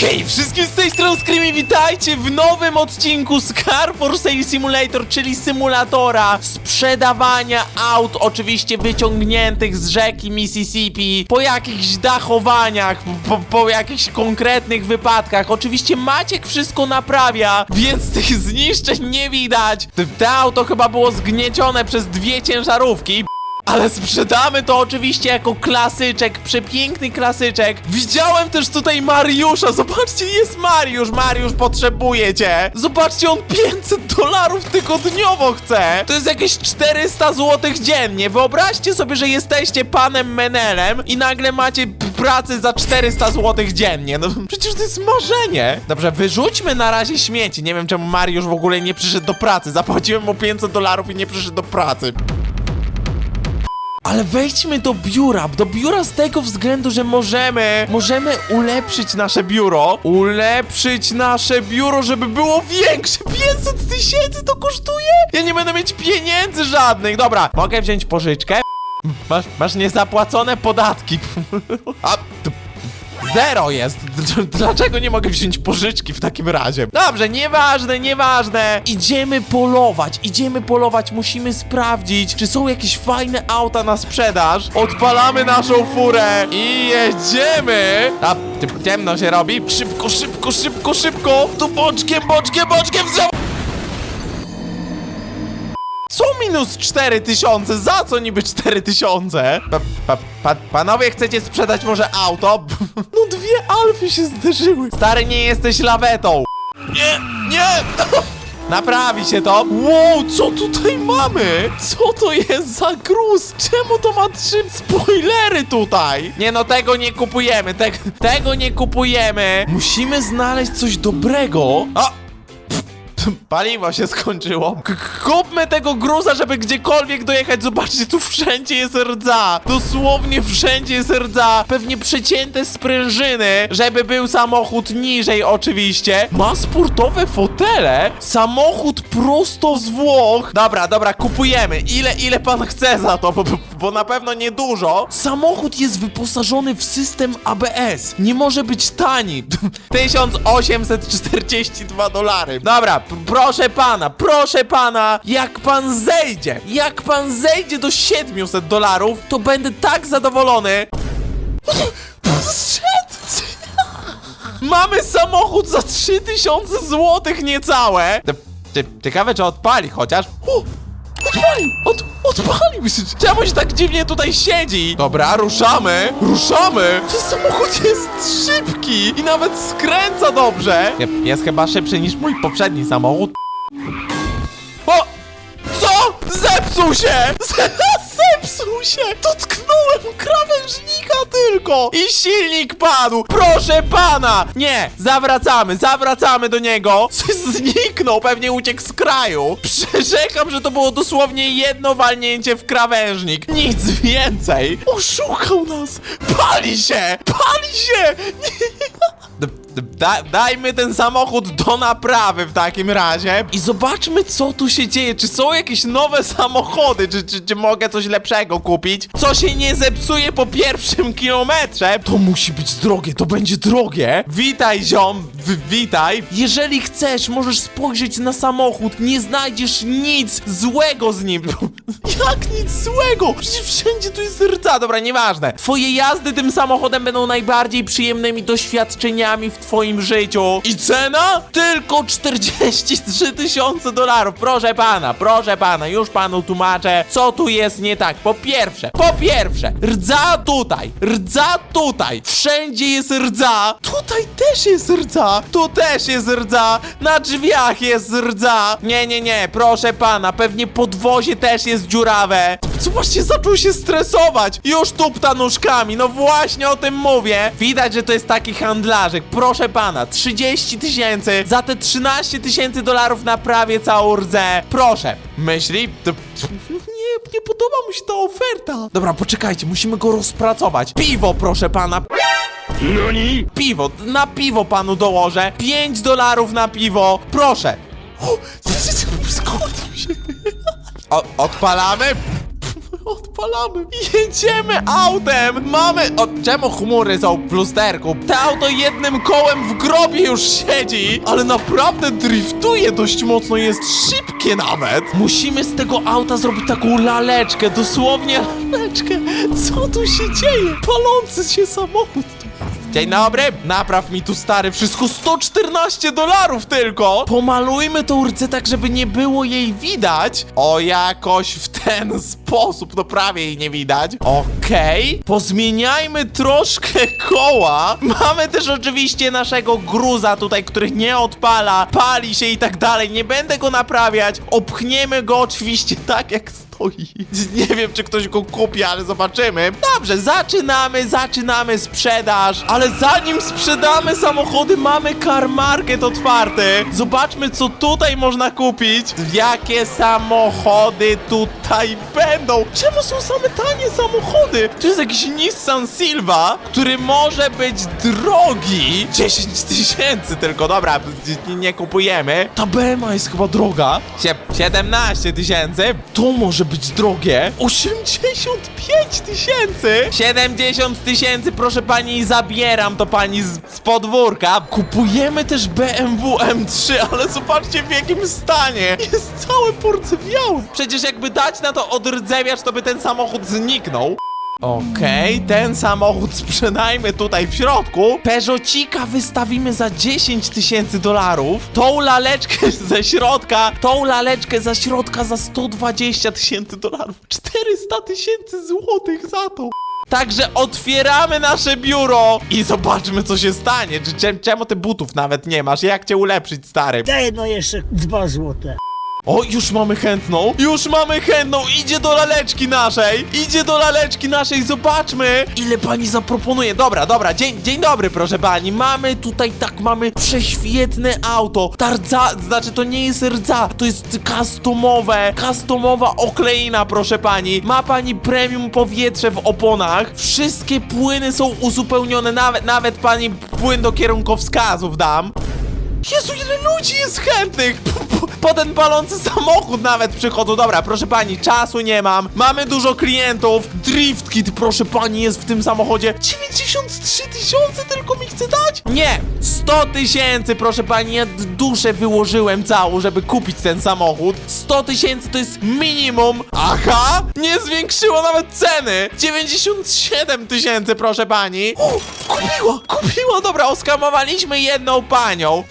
Hej, wszystkim z tej strony Screamy, witajcie w nowym odcinku z for Sale Simulator, czyli symulatora sprzedawania aut, oczywiście wyciągniętych z rzeki Mississippi, po jakichś dachowaniach, po, po jakichś konkretnych wypadkach. Oczywiście Maciek wszystko naprawia, więc tych zniszczeń nie widać. Te auto chyba było zgniecione przez dwie ciężarówki. Ale sprzedamy to oczywiście jako klasyczek, przepiękny klasyczek. Widziałem też tutaj Mariusza, zobaczcie, jest Mariusz, Mariusz potrzebuje cię. Zobaczcie, on 500 dolarów tygodniowo chce. To jest jakieś 400 złotych dziennie. Wyobraźcie sobie, że jesteście panem Menelem i nagle macie p- pracę za 400 złotych dziennie. No przecież to jest marzenie. Dobrze, wyrzućmy na razie śmieci. Nie wiem, czemu Mariusz w ogóle nie przyszedł do pracy. Zapłaciłem mu 500 dolarów i nie przyszedł do pracy. Ale wejdźmy do biura, do biura z tego względu, że możemy, możemy ulepszyć nasze biuro, ulepszyć nasze biuro, żeby było większe, 500 tysięcy to kosztuje? Ja nie będę mieć pieniędzy żadnych, dobra, mogę wziąć pożyczkę? Masz, masz niezapłacone podatki. A, Zero jest! Dlaczego nie mogę wziąć pożyczki w takim razie? Dobrze, nieważne, nieważne. Idziemy polować, idziemy polować, musimy sprawdzić, czy są jakieś fajne auta na sprzedaż. Odpalamy naszą furę i jedziemy! A, ciemno się robi. Szybko, szybko, szybko, szybko! Tu boczkiem, boczkiem, boczkiem, w co minus 4000? Za co niby 4000? Pa, pa, pa, panowie, chcecie sprzedać może auto? No dwie alfy się zderzyły. Stary, nie jesteś lawetą. Nie, nie! Naprawi się to. Wow, co tutaj mamy? Co to jest za gruz? Czemu to ma trzy spoilery tutaj? Nie no, tego nie kupujemy, te, tego nie kupujemy. Musimy znaleźć coś dobrego. A! Paliwo się skończyło. K kupmy tego gruza, żeby gdziekolwiek dojechać. Zobaczcie, tu wszędzie jest rdza. Dosłownie wszędzie jest rdza. Pewnie przecięte sprężyny, żeby był samochód niżej oczywiście. Ma sportowe fotele. Samochód prosto z Włoch. Dobra, dobra, kupujemy. Ile, ile pan chce za to? Bo, bo, na pewno niedużo. Samochód jest wyposażony w system ABS. Nie może być tani. 1842 dolary. Dobra, proszę pana, proszę pana, jak pan zejdzie, jak pan zejdzie do 700 dolarów, to będę tak zadowolony. Mamy samochód za 3000 złotych niecałe. Ty- Ciekawe, czy odpali chociaż. O, Odpalił! Od, odpalił! Czemu się tak dziwnie tutaj siedzi? Dobra, ruszamy! Ruszamy! Ten samochód jest szybki i nawet skręca dobrze! Je- Jest chyba szybszy niż mój poprzedni samochód. O! Co? Zepsuł się! Zepsuł się! Dotknąłem krawężnika tylko! I silnik padł! Proszę pana! Nie! Zawracamy, zawracamy do niego! Zniknął, pewnie uciekł z kraju! Przyrzekam, że to było dosłownie jedno walnięcie w krawężnik. Nic więcej! Oszukał nas! Pali się! Pali się! D- Da, dajmy ten samochód do naprawy w takim razie i zobaczmy co tu się dzieje. Czy są jakieś nowe samochody? Czy, czy, czy mogę coś lepszego kupić? Co się nie zepsuje po pierwszym kilometrze? To musi być drogie, to będzie drogie. Witaj ziom, witaj. Jeżeli chcesz, możesz spojrzeć na samochód. Nie znajdziesz nic złego z nim. Jak nic złego? Przecież wszędzie tu jest rdza. Dobra, nieważne. Twoje jazdy tym samochodem będą najbardziej przyjemnymi doświadczeniami w twoim życiu. I cena? Tylko 43 tysiące dolarów. Proszę pana, proszę pana, już panu tłumaczę, co tu jest nie tak. Po pierwsze, po pierwsze, rdza tutaj, rdza tutaj. Wszędzie jest rdza. Tutaj też jest rdza. Tu też jest rdza. Na drzwiach jest rdza. Nie, nie, nie, proszę pana, pewnie podwozie też jest dziurawe. Zobaczcie, zaczął się stresować. Już tupta nóżkami, no właśnie o tym mówię. Widać, że to jest taki handlarzyk. Proszę pana, 30 tysięcy za te 13 tysięcy dolarów naprawię całą rdzę. Proszę. Myśli? Nie, nie podoba mu się ta oferta. Dobra, poczekajcie, musimy go rozpracować. Piwo, proszę pana. Piwo, na piwo panu dołożę. 5 dolarów na piwo. Proszę. O, zgodził się. O, odpalamy. Odpalamy. Jedziemy autem. Mamy... O, czemu chmury są w lusterku? To auto jednym kołem w grobie już siedzi. Ale naprawdę driftuje dość mocno. Jest szybkie nawet. Musimy z tego auta zrobić taką laleczkę. Dosłownie laleczkę. Co tu się dzieje? Palący się samochód. Dzień dobry, napraw mi tu stary, wszystko 114 dolarów tylko! Pomalujmy tą rdzę tak, żeby nie było jej widać. O, jakoś w ten sposób, no prawie jej nie widać. Okej, pozmieniajmy troszkę koła. Mamy też oczywiście naszego gruza tutaj, który nie odpala, pali się i tak dalej. Nie będę go naprawiać, opchniemy go oczywiście tak jak stoi. Nie wiem, czy ktoś go kupi, ale zobaczymy. Dobrze, zaczynamy, zaczynamy sprzedaż. Ale zanim sprzedamy samochody, mamy car market otwarty. Zobaczmy, co tutaj można kupić. Jakie samochody tutaj będą? Czemu są same tanie samochody? Tu jest jakiś Nissan Silva, który może być drogi. 10 tysięcy tylko, dobra, nie, kupujemy. Ta BMA jest chyba droga. Sie- 17 tysięcy. To może być drogie. 85 tysięcy. 70 tysięcy, proszę pani, zabieram to pani z, z podwórka. Kupujemy też BMW M3, ale zobaczcie w jakim stanie. Jest cały porcewiały. Przecież jakby dać na to odrdzewiacz, to by ten samochód zniknął. Okej, ten samochód sprzedajmy tutaj w środku. Peugeotika wystawimy za 10 tysięcy dolarów. Tą laleczkę ze środka, tą laleczkę za środka za 120 tysięcy dolarów. 400 tysięcy złotych za to. Także otwieramy nasze biuro i zobaczmy co się stanie. Czy, czem- czemu ty butów nawet nie masz? Jak cię ulepszyć, stary? Daj no jeszcze dwa złote. O, już mamy chętną! Już mamy chętną! Idzie do laleczki naszej! Idzie do laleczki naszej, zobaczmy! Ile pani zaproponuje? Dobra, dobra, dzień, dzień dobry, proszę pani. Mamy tutaj, tak, mamy prześwietne auto. Ta rdza, znaczy to nie jest rdza, to jest customowe, customowa okleina, proszę pani. Ma pani premium powietrze w oponach. Wszystkie płyny są uzupełnione, nawet, nawet pani płyn do kierunkowskazów dam. Jezu, ile ludzi jest chętnych! Po, ten palący samochód nawet przychodzą. Dobra, proszę pani, czasu nie mam. Mamy dużo klientów. Drift kit, proszę pani, jest w tym samochodzie. 93 tysiące tylko mi chce dać? Nie, 100 tysięcy, proszę pani. Ja duszę wyłożyłem całą, żeby kupić ten samochód. 100 tysięcy to jest minimum. Aha, nie zwiększyło nawet ceny. 97 tysięcy, proszę pani. O, kupiła, dobra, oskamowaliśmy jedną panią.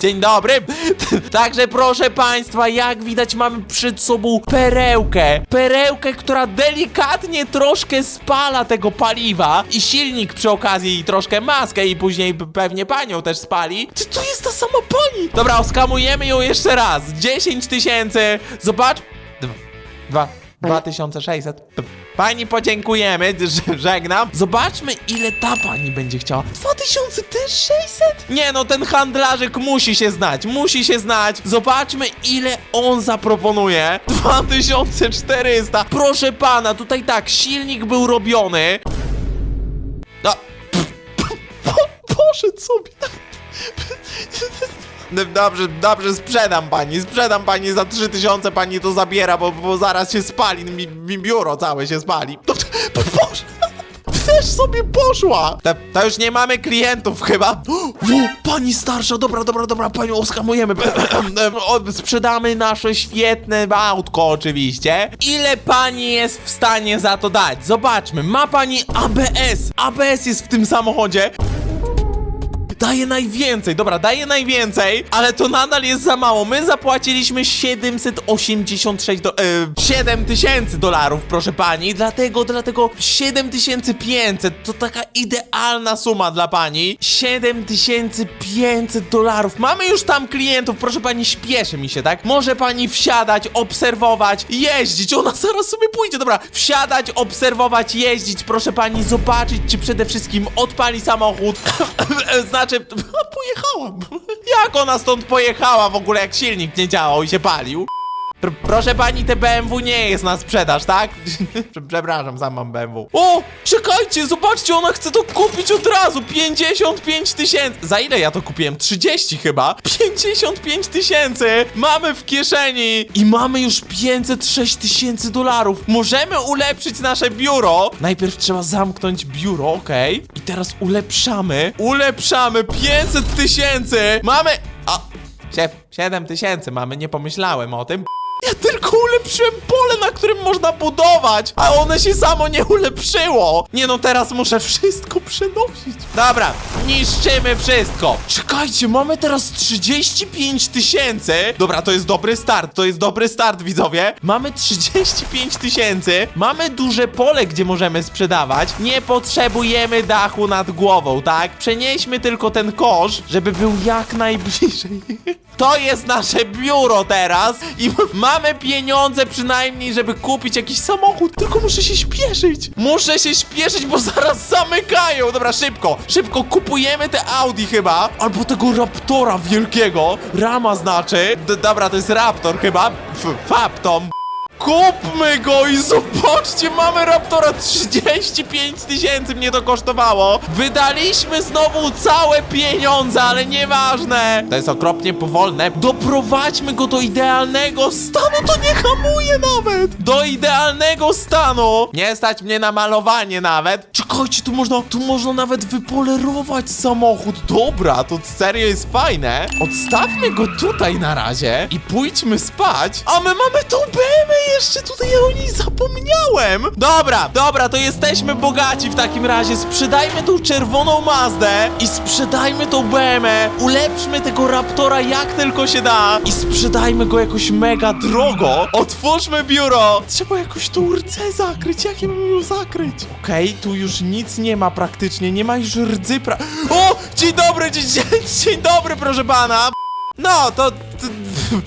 Dzień, dobry. Także proszę państwa, jak widać mamy przed sobą perełkę. Perełkę, która delikatnie troszkę spala tego paliwa i silnik przy okazji troszkę maskę i później pewnie panią też spali. Czy to jest ta sama pani? Dobra, oskamujemy ją jeszcze raz. 10 tysięcy. Zobacz. Dwa. Dwa. 2600. P- Pani podziękujemy, że żegnam. Zobaczmy, ile ta pani będzie chciała. 2000 też 600? Nie no, ten handlarzyk musi się znać, musi się znać. Zobaczmy, ile on zaproponuje. 2400. Proszę pana, tutaj tak, silnik był robiony. No. Po, poszedł sobie. Dobrze, dobrze, sprzedam pani, sprzedam pani za 3000, pani to zabiera, bo, bo zaraz się spali, mi, mi biuro całe się spali. To, to, Boże, też sobie poszła. To, to już nie mamy klientów chyba. O, pani starsza, dobra, dobra, dobra, panią oskamujemy. Sprzedamy nasze świetne autko oczywiście. Ile pani jest w stanie za to dać? Zobaczmy, ma pani ABS. ABS jest w tym samochodzie. Daje najwięcej, dobra, daje najwięcej, ale to nadal jest za mało. My zapłaciliśmy 786 do, e, 7000 dolarów, proszę pani, dlatego, dlatego 7500 to taka idealna suma dla pani. 7500 dolarów. Mamy już tam klientów, proszę pani, śpieszy mi się, tak? Może pani wsiadać, obserwować, jeździć. Ona zaraz sobie pójdzie, dobra. Wsiadać, obserwować, jeździć, proszę pani, zobaczyć, czy przede wszystkim odpali samochód. znaczy, pojechałam. Jak ona stąd pojechała w ogóle, jak silnik nie działał i się palił? Pr proszę pani, te BMW nie jest na sprzedaż, tak? Prze- Przepraszam, sam mam BMW. O, czekajcie, zobaczcie, ona chce to kupić od razu. 55 tysięcy. Za ile ja to kupiłem? 30 chyba. 55 tysięcy. Mamy w kieszeni. I mamy już 506 tysięcy dolarów. Możemy ulepszyć nasze biuro. Najpierw trzeba zamknąć biuro, okej. I teraz ulepszamy. Ulepszamy 500 tysięcy. Mamy... A, Sie- 7 tysięcy mamy, nie pomyślałem o tym. Ja tylko ulepszyłem pole, na którym można budować, a one się samo nie ulepszyło. Nie no, teraz muszę wszystko przenosić. Dobra, niszczymy wszystko. Czekajcie, mamy teraz 35 tysięcy. Dobra, to jest dobry start, to jest dobry start, widzowie. Mamy 35 tysięcy, mamy duże pole, gdzie możemy sprzedawać. Nie potrzebujemy dachu nad głową, tak? Przenieśmy tylko ten kosz, żeby był jak najbliżej. To jest nasze biuro teraz i m- mamy pieniądze przynajmniej, żeby kupić jakiś samochód. Tylko muszę się śpieszyć. Muszę się śpieszyć, bo zaraz zamykają. Dobra, szybko, szybko kupujemy te Audi chyba. Albo tego Raptora wielkiego. Rama znaczy. D dobra, to jest Raptor chyba. F Faptom. Kupmy go i zobaczcie, mamy Raptora 35 tysięcy mnie to kosztowało. Wydaliśmy znowu całe pieniądze, ale nieważne. To jest okropnie powolne. Doprowadźmy go do idealnego stanu, to nie hamuje nawet. Do idealnego stanu. Nie stać mnie na malowanie nawet. Czekajcie, tu można, tu można nawet wypolerować samochód. Dobra, to serio jest fajne. Odstawmy go tutaj na razie i pójdźmy spać. A my mamy tą BMW jeszcze tutaj, o niej zapomniałem. Dobra, dobra, to jesteśmy bogaci w takim razie. Sprzedajmy tą czerwoną Mazdę i sprzedajmy tą BMW. Ulepszmy tego Raptora jak tylko się da i sprzedajmy go jakoś mega drogo. Otwórzmy biuro. Trzeba jakoś tą rdzę zakryć. Jak ja mam ją zakryć? Okej, tu już nic nie ma praktycznie. Nie ma już rdzy pra... O! Dzień dobry, dzień, dzień dobry, proszę pana. No, to...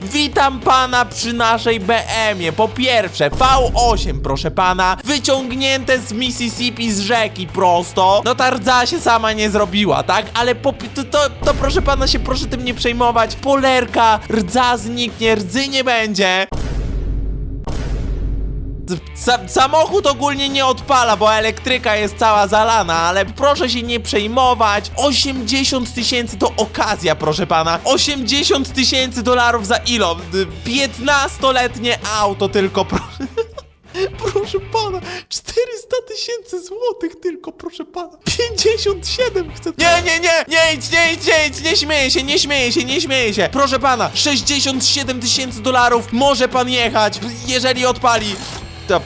witam pana przy naszej BM-ie. Po pierwsze, V8, proszę pana, wyciągnięte z Mississippi z rzeki prosto. No ta rdza się sama nie zrobiła, tak? Ale po, to, to, to proszę pana się proszę tym nie przejmować. Polerka, rdza zniknie, rdzy nie będzie. Sa samochód ogólnie nie odpala, bo elektryka jest cała zalana, ale proszę się nie przejmować. 80 tysięcy to okazja, proszę pana. 80 tysięcy dolarów za ilo? 15-letnie auto tylko, proszę. Proszę pana, 400 tysięcy złotych tylko, proszę pana. 57 chcę. Nie, nie, nie, nie idź, nie idź, nie idź, nie śmieję się, nie śmieję się, nie śmieję się. Proszę pana, 67 tysięcy dolarów może pan jechać, jeżeli odpali. To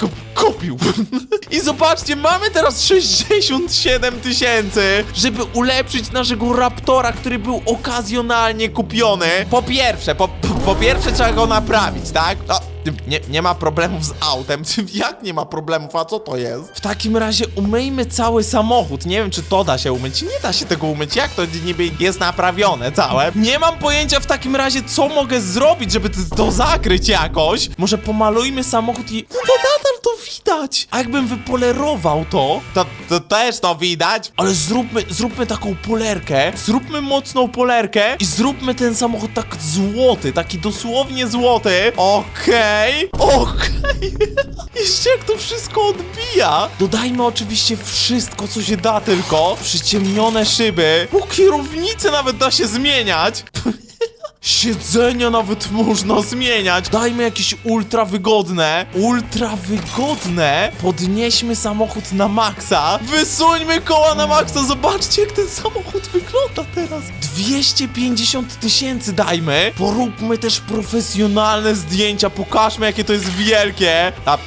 kup, kupił. I zobaczcie, mamy teraz 67 tysięcy, żeby ulepszyć naszego Raptora, który był okazjonalnie kupiony. Po pierwsze, po, po pierwsze trzeba go naprawić, tak? No, nie, nie ma problemów z autem. Jak nie ma problemów? A co to jest? W takim razie umyjmy cały samochód. Nie wiem, czy to da się umyć. Nie da się tego umyć. Jak to niby jest naprawione całe? Nie mam pojęcia w takim razie, co mogę zrobić, żeby to, zakryć jakoś. Może pomalujmy samochód i... No to nadal to widać. A jakbym wypolerował to, to, to też to widać. Ale zróbmy, zróbmy taką polerkę. Zróbmy mocną polerkę i zróbmy ten samochód tak złoty, taki dosłownie złoty. Okej, okej. Jeszcze jak to wszystko odbija. Dodajmy oczywiście wszystko, co się da tylko. Przyciemnione szyby. Po kierownicy nawet da się zmieniać. Siedzenia nawet można zmieniać. Dajmy jakieś ultra wygodne. Ultra wygodne. Podnieśmy samochód na maksa. Wysuńmy koła na maksa. Zobaczcie, jak ten samochód wygląda teraz. 250 tysięcy dajmy. Poróbmy też profesjonalne zdjęcia. Pokażmy, jakie to jest wielkie. A,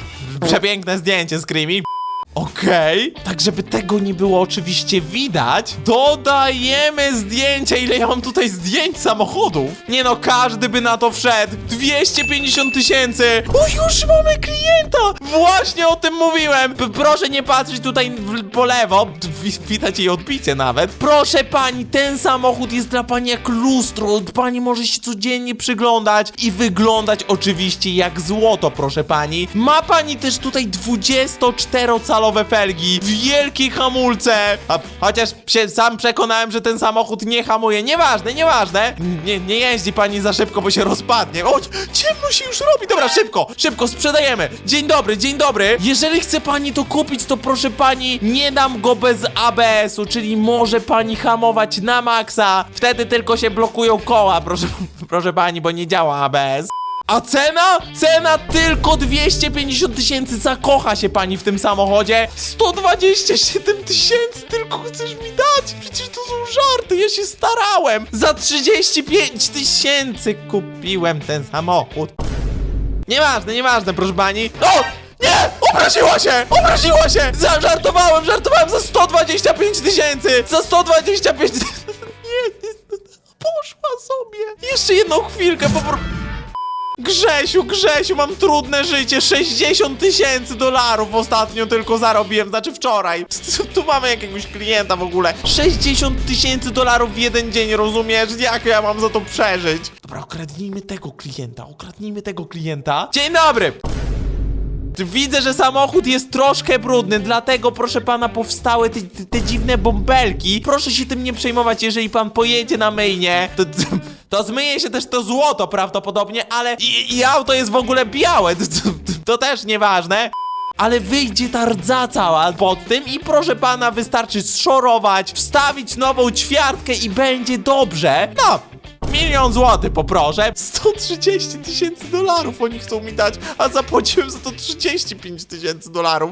przepiękne zdjęcie, Screamy. Okej, tak żeby tego nie było oczywiście widać, dodajemy zdjęcia, ile ja mam tutaj zdjęć samochodów. Nie no, każdy by na to wszedł. 250 tysięcy. O, już mamy klienta. Właśnie o tym mówiłem. P proszę nie patrzeć tutaj w po lewo. Wi- Widać jej odbicie nawet. Proszę pani, ten samochód jest dla pani jak lustro. Pani może się codziennie przyglądać i wyglądać oczywiście jak złoto, proszę pani. Ma pani też tutaj 24-calowy metalowe felgi, wielkie hamulce. A, chociaż się sam przekonałem, że ten samochód nie hamuje. Nieważne, nieważne. Nie, nie jeździ pani za szybko, bo się rozpadnie. O, ciemno się już robi. Dobra, szybko, szybko, sprzedajemy. Dzień dobry, dzień dobry. Jeżeli chce pani to kupić, to proszę pani, nie dam go bez ABS-u, czyli może pani hamować na maksa. Wtedy tylko się blokują koła, proszę, proszę pani, bo nie działa ABS. A cena? Cena tylko 250 tysięcy. Zakocha się pani w tym samochodzie. 127 tysięcy tylko chcesz mi dać? Przecież to są żarty, ja się starałem. Za 35 tysięcy kupiłem ten samochód. Nieważne, nieważne, proszę pani. O! Nie! Obraziła się! Obraziła się! Żartowałem, żartowałem za 125 tysięcy! Za 125 tysięcy! Nie, nie, poszła sobie! Jeszcze jedną chwilkę, po prostu... Grzesiu, Grzesiu, mam trudne życie. 60 tysięcy dolarów ostatnio tylko zarobiłem, znaczy wczoraj. Tu mamy jakiegoś klienta w ogóle. 60 tysięcy dolarów w jeden dzień, rozumiesz? Jak ja mam za to przeżyć? Dobra, okradnijmy tego klienta, okradnijmy tego klienta. Dzień dobry! Widzę, że samochód jest troszkę brudny, dlatego proszę pana powstały te, te, te dziwne bąbelki. Proszę się tym nie przejmować, jeżeli pan pojedzie na myjnie, to, to zmyje się też to złoto prawdopodobnie, ale i, i auto jest w ogóle białe, to, to, to też nieważne. Ale wyjdzie ta rdza cała pod tym i proszę pana wystarczy zszorować, wstawić nową ćwiartkę i będzie dobrze. No, Milion złotych poproszę. 130 tysięcy dolarów oni chcą mi dać, a zapłaciłem za to 35 tysięcy dolarów.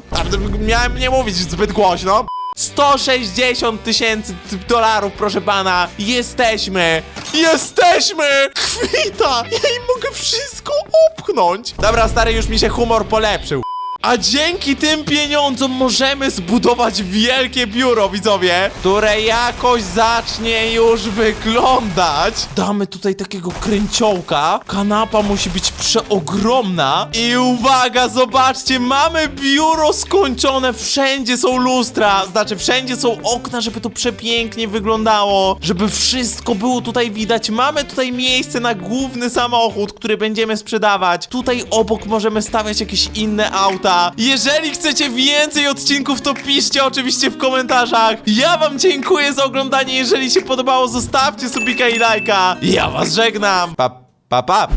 Miałem nie mówić zbyt głośno. 160 tysięcy dolarów, proszę pana. Jesteśmy. Jesteśmy. Kwita. Ja im mogę wszystko opchnąć. Dobra, stary, już mi się humor polepszył. A dzięki tym pieniądzom możemy zbudować wielkie biuro, widzowie, które jakoś zacznie już wyglądać. Damy tutaj takiego kręciołka. Kanapa musi być przeogromna. I uwaga, zobaczcie, mamy biuro skończone. Wszędzie są lustra, znaczy wszędzie są okna, żeby to przepięknie wyglądało. Żeby wszystko było tutaj widać. Mamy tutaj miejsce na główny samochód, który będziemy sprzedawać. Tutaj obok możemy stawiać jakieś inne auta. Jeżeli chcecie więcej odcinków, to piszcie oczywiście w komentarzach. Ja wam dziękuję za oglądanie. Jeżeli się podobało, zostawcie subika i lajka. Ja was żegnam. Pa, pa, pa.